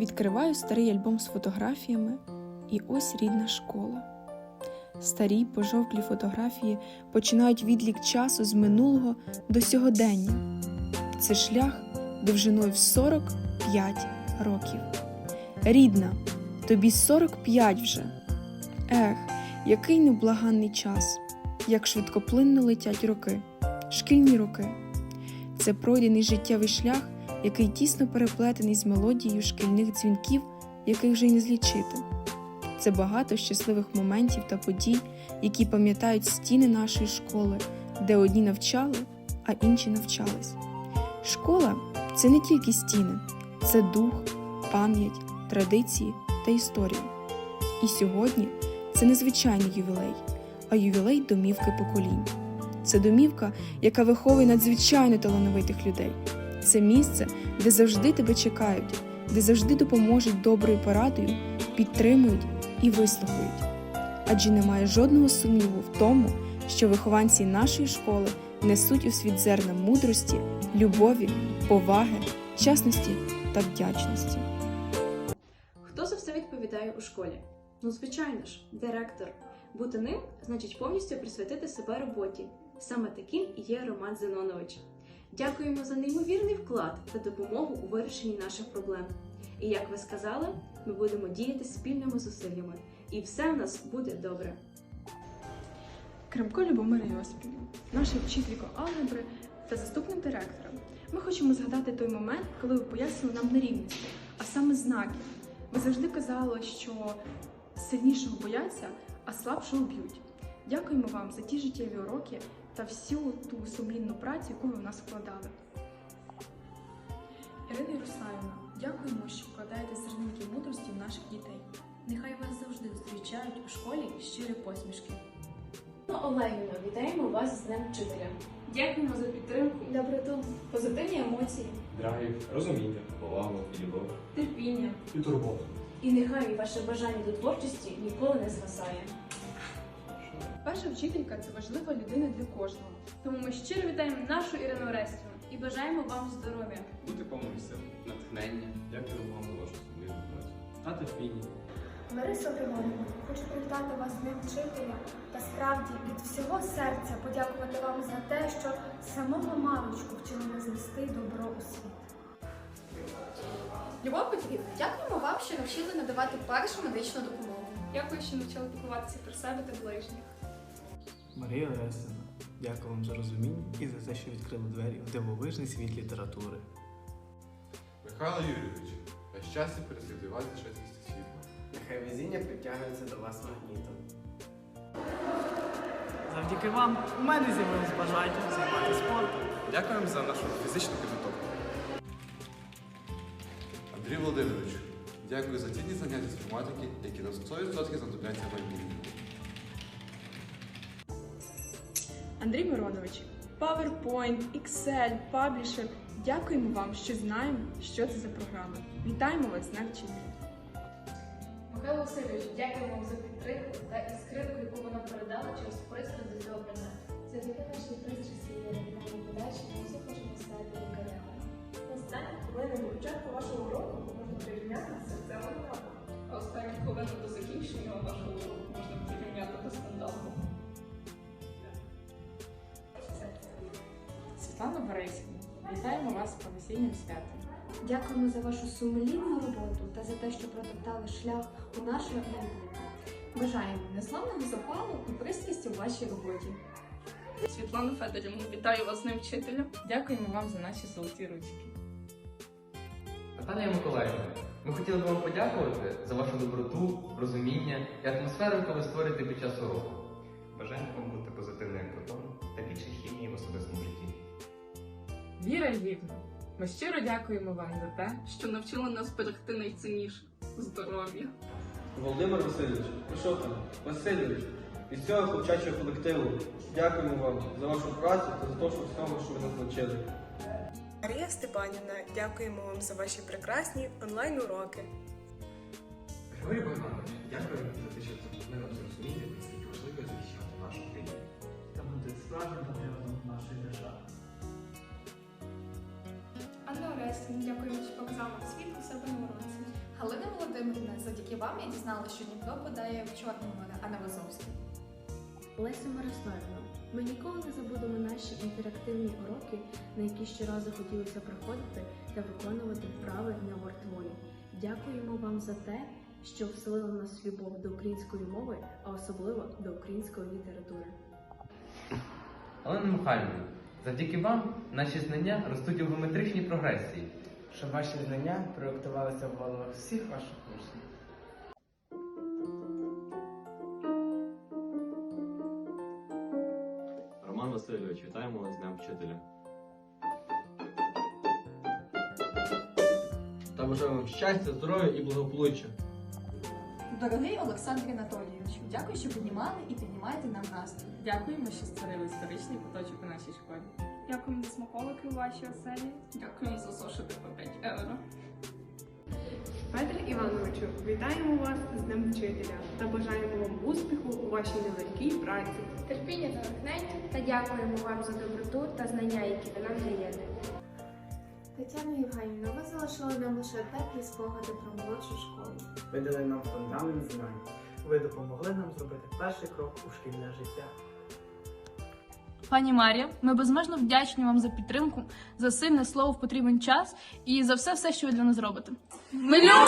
Відкриваю старий альбом з фотографіями, і ось рідна школа. Старі пожовклі фотографії починають відлік часу з минулого до сьогодення. Це шлях довжиною в 45 років. Рідна, тобі 45 вже. Ех, який невблаганний час, як швидкоплинно летять роки, шкільні роки. Це пройдений життєвий шлях, який тісно переплетений з мелодією шкільних дзвінків, яких вже й не злічити. Це багато щасливих моментів та подій, які пам'ятають стіни нашої школи, де одні навчали, а інші навчались. Школа це не тільки стіни, це дух, пам'ять, традиції та історія. І сьогодні це не звичайний ювілей, а ювілей домівки поколінь. Це домівка, яка виховує надзвичайно талановитих людей. Це місце, де завжди тебе чекають, де завжди допоможуть доброю порадою, підтримують і вислухають. Адже немає жодного сумніву в тому, що вихованці нашої школи несуть у світ зерна мудрості, любові, поваги, чесності та вдячності. Хто за все відповідає у школі? Ну, звичайно ж, директор. Бути ним значить повністю присвятити себе роботі. Саме таким і є Роман Зенонович. Дякуємо за неймовірний вклад та допомогу у вирішенні наших проблем. І як ви сказали, ми будемо діяти спільними зусиллями, і все в нас буде добре. Кремко Любомира Йосипівна, наша вчителька алгебри та заступник директора. Ми хочемо згадати той момент, коли ви пояснили нам нерівності, а саме знаки. Ви завжди казали, що сильнішого бояться, а слабшого б'ють. Дякуємо вам за ті життєві уроки та всю ту сумлінну працю, яку ви в нас вкладали. Ірина Ярославівна, дякуємо, що вкладаєте зернинки мудрості в наших дітей. Нехай вас завжди зустрічають у школі щирі посмішки. Ну, Олегівна, вітаємо вас з Днем Вчителя. Дякуємо за підтримку, Доброту, позитивні емоції. драйв, розуміння, повагу і любов. терпіння. І турботу. І нехай ваше бажання до творчості ніколи не згасає. Перша вчителька це важлива людина для кожного. Тому ми щиро вітаємо нашу Ірину Орестівну і бажаємо вам здоров'я. Бути повним сил, натхнення. Дякую вам за вашу сумлінну працю. Та терпіння. Лариса Григорівна, хочу привітати вас з Днем вчителя та справді від всього серця подякувати вам за те, що самого маличку вчили нас нести добро у світ. Любов Петрівна, дякуємо вам, що навчили надавати першу медичну допомогу. Дякую, що навчили піклуватися про себе та ближніх. Марія Орестина, дякую вам за розуміння і за те, що відкрили двері в дивовижний світ літератури. Михайло Юрійович, час і переслідує вас за чесність світла. Нехай везіння притягується до вас магнітом. Завдяки вам у мене з'явилось бажання займатися спортом. Дякуємо за нашу фізичну підготовку. Андрій Володимирович, дякую за цінні заняття з інформатики, які на 100% знадобляться в майбутньому. Андрій Миронович, PowerPoint, Excel, Publisher. Дякуємо вам, що знаємо, що це за програми. Вітаємо вас на вчителі. Михайло Васильович, дякуємо вам за підтримку та іскринку, яку ви нам передали через пристрій до цього предмету. Завдяки нашій пристрасті і оригінальній подачі ми всі хочемо стати Світлана Борисівна, вітаємо вас з професійним святом. Дякуємо за вашу сумлінну роботу та за те, що протоптали шлях у наше майбутнє. Бажаємо неславного запалу і пристрасті у вашій роботі. Світлана Федорівна, вітаю вас з Днем Вчителя. Дякуємо вам за наші золоті ручки. Наталія Миколаївна, ми хотіли б вам подякувати за вашу доброту, розуміння і атмосферу, яку ви створюєте під час уроку. Бажаємо вам бути позитивним як протон та більше хімії в особистому житті. Віра Львівна, ми щиро дякуємо вам за те, Що навчили нас берегти найцінніше здоров'я. Володимир Васильович, ну що там? Васильович, від цього хлопчачого колективу дякуємо вам за вашу працю та за те, що всього, що ви нас навчили. Марія Степанівна, дякуємо вам за ваші прекрасні онлайн-уроки. Григорій Богданович, дякую за те, що допомогли нам зрозуміти, наскільки важливо захищати нашу країну. Та бути справжнім патріотом нашої держави. Орестівна, дякуємо, що показала нам світ у себе на уроці. вам я дізналася, що Дніпро подає в Чорне море, а не в Азовське. Леся Мирославівна, ми ніколи не забудемо наші інтерактивні уроки, на які щоразу хотілося приходити та виконувати вправи на вортволі. Дякуємо вам за те, що вселили в нас любов до української мови, а особливо до української літератури. Олена Михайлівна, завдяки вам наші знання ростуть у геометричній прогресії. Щоб ваші знання проєктувалися в головах всіх ваших учнів. Роман Васильович, вітаємо вас з Днем вчителя. Та бажаю вам щастя, здоров'я і благополуччя. Дорогий Олександр Анатолійович, дякую, що піднімали і піднімаєте нам настрій. Дякуємо, що створили історичний куточок у нашій школі. Дякуємо за смаколики у вашій оселі. Дякуємо за зошити по 5 євро. Петре Івановичу, вітаємо вас з Днем вчителя та бажаємо вам успіху у вашій нелегкій праці. Терпіння та натхнення та дякуємо вам за доброту та знання, які ви нам даєте. Тетяна Євгенівна, ви залишили нам лише теплі спогади про молодшу школу. Ви дали нам фундамент знань. Ви допомогли нам зробити перший крок у шкільне життя. Пані Марія, ми безмежно вдячні вам за підтримку, за сильне слово в потрібен час і за все, все, що ви для нас робите. Ми любимо!